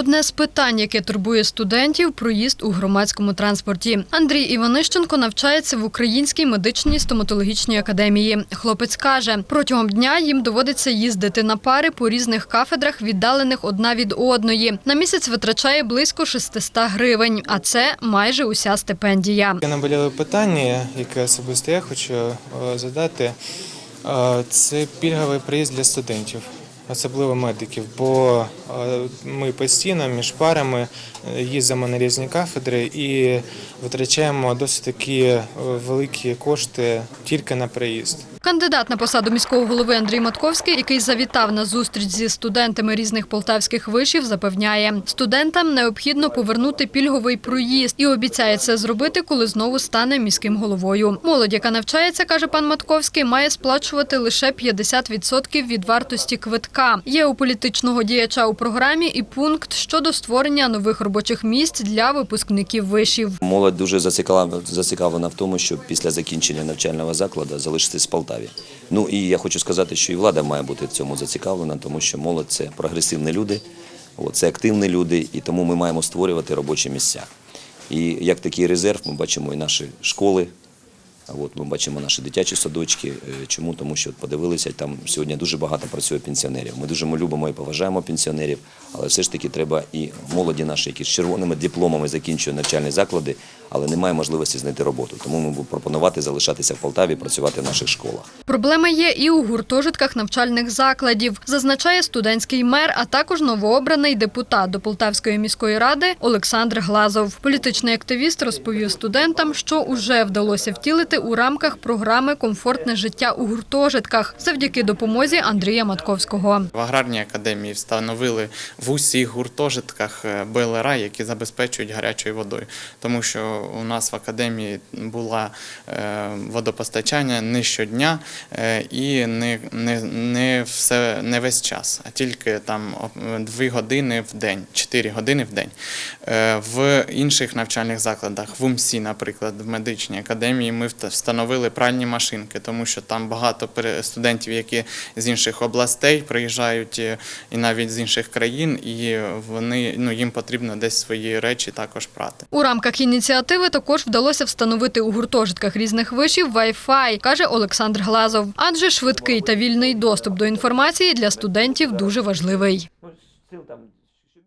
Одне з питань, яке турбує студентів проїзд у громадському транспорті. Андрій Іванищенко навчається в Українській медичній стоматологічній академії. Хлопець каже, протягом дня їм доводиться їздити на пари по різних кафедрах, віддалених одна від одної. На місяць витрачає близько 600 гривень, а це майже уся стипендія. Таке наболіле питання, яке особисто я хочу е, задати, е, це пільговий приїзд для студентів, особливо медиків, бо е, ми постійно між парами е, їздимо на різні кафедри і витрачаємо досить такі е, великі кошти тільки на приїзд. Кандидат на посаду міського голови Андрій Матковський, який завітав на зустріч зі студентами різних полтавських вишів, запевняє, студентам необхідно повернути пільговий проїзд і обіцяє це зробити, коли знову стане міським головою. Молодь, яка навчається, каже пан Матковський, має сплачувати лише 50% від вартості квитка. Є у політичного діяча у програмі і пункт щодо створення нових робочих місць для випускників вишів. Молодь дуже зацікавлена, в тому, щоб після закінчення навчального закладу залишитись в Полтаві. Ну і я хочу сказати, що і влада має бути в цьому зацікавлена, тому що молодь це прогресивні люди, це активні люди, і тому ми маємо створювати робочі місця. І як такий резерв ми бачимо і наші школи. Ми бачимо наші дитячі садочки. Е, Чому? Тому що подивилися, там сьогодні дуже багато працює пенсіонерів. Ми дуже любимо і поважаємо пенсіонерів, але все ж таки треба і молоді наші, які з червоними дипломами закінчують навчальні заклади, але немає можливості знайти роботу. Тому ми будемо пропонувати залишатися в Полтаві, працювати в наших школах. Проблеми є і у гуртожитках навчальних закладів, зазначає студентський мер, а також новообраний депутат до Полтавської міської ради Олександр Глазов. Політичний активіст розповів студентам, що уже вдалося втілити у рамках програми Комфортне життя у гуртожитках завдяки допомозі Андрія Матковського. В аграрній академії встановили в усіх гуртожитках е, бойлера, які забезпечують гарячою водою. Тому що у нас в академії була е, водопостачання не щодня е, і не, не, не, все, не весь час, а тільки там 2 години в день, 4 години в день. В інших навчальних закладах, в УМСі, наприклад, в медичній академії, ми встановили пральні машинки, тому що там багато студентів, які з інших областей приїжджають і навіть з інших країн, і вони ну їм потрібно десь свої речі також прати. У рамках ініціативи також вдалося встановити у гуртожитках різних вишів Wi-Fi, каже Олександр Глазов. Адже швидкий та вільний доступ до інформації для студентів дуже важливий.